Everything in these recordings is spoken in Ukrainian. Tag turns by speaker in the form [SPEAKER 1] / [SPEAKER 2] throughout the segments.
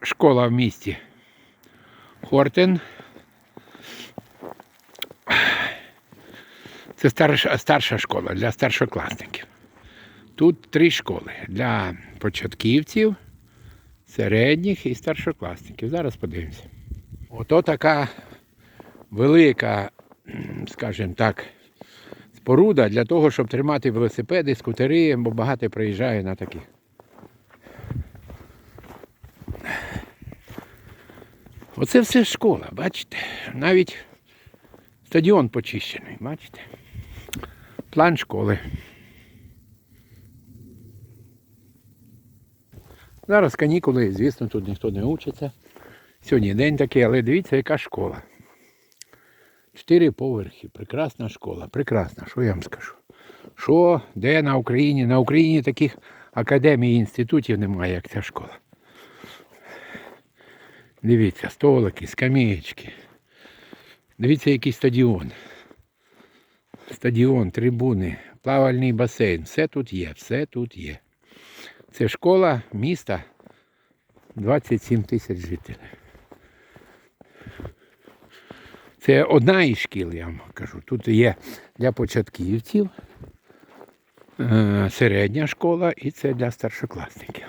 [SPEAKER 1] школа в місті Хортен. Це старша, старша школа для старшокласників. Тут три школи для початківців, середніх і старшокласників. Зараз подивимося. Ото така велика, скажімо так, споруда для того, щоб тримати велосипеди, скутери, бо багато приїжджає на таких. Оце все школа, бачите? Навіть стадіон почищений, бачите? План школи. Зараз канікули, звісно, тут ніхто не учиться. Сьогодні день такий, але дивіться, яка школа. Чотири поверхи, прекрасна школа, прекрасна, що я вам скажу. Що, де на Україні? На Україні таких академій і інститутів немає, як ця школа. Дивіться, столики, скамеєчки. Дивіться, який стадіон. Стадіон, трибуни, плавальний басейн. Все тут є, все тут є. Це школа міста 27 тисяч жителів. Це одна із шкіл, я вам кажу. Тут є для початківців, е, середня школа і це для старшокласників.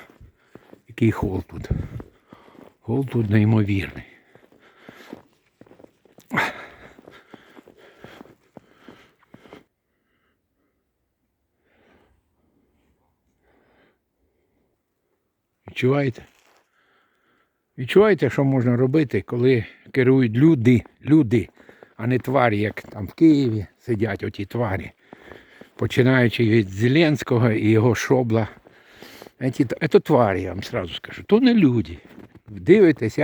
[SPEAKER 1] Який хол тут. Хол тут неймовірний. Відчуваєте? Відчуваєте, що можна робити, коли керують люди, люди, а не тварі, як там в Києві сидять оті тварі. Починаючи від Зеленського і його шобла. Це тварі, я вам сразу скажу. То не люди. Дивитесь,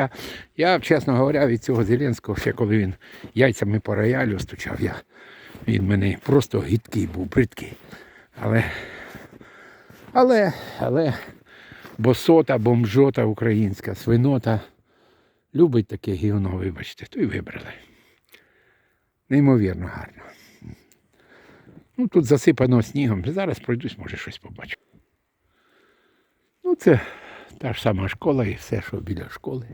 [SPEAKER 1] я, чесно говоря, від цього Зеленського, ще коли він яйцями по роялю стучав, я, він мене просто гидкий був, бридкий. Але, але, але босота, бомжота українська, свинота. Любить таке гівно, вибачте, то й вибрали. Неймовірно гарно. Ну, тут засипано снігом. Зараз пройдусь, може щось побачу. Ну, це та ж сама школа і все, що біля школи.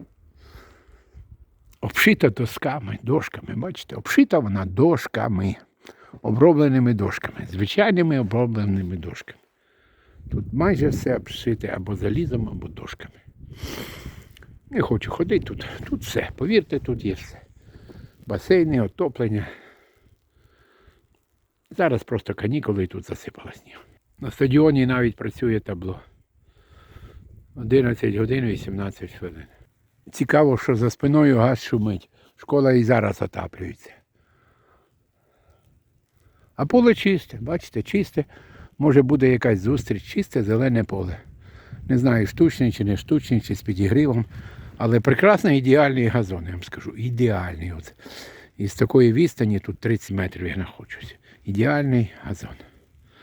[SPEAKER 1] Обшита досками, дошками, бачите, обшита вона дошками, обробленими дошками, звичайними обробленими дошками. Тут майже все обшите або залізом, або дошками. Не хочу ходити тут. Тут все. Повірте, тут є все. Басейни, отоплення. Зараз просто канікули і тут засипало сніг. На стадіоні навіть працює табло. 11 годин 18 хвилин. Цікаво, що за спиною газ шумить. Школа і зараз отаплюється. А поле чисте, бачите, чисте. Може буде якась зустріч, чисте зелене поле. Не знаю, штучний чи не штучний, чи з підігрівом. Але прекрасний ідеальний газон, я вам скажу. Ідеальний. От. І з такої відстані тут 30 метрів я знаходжусь. Ідеальний газон.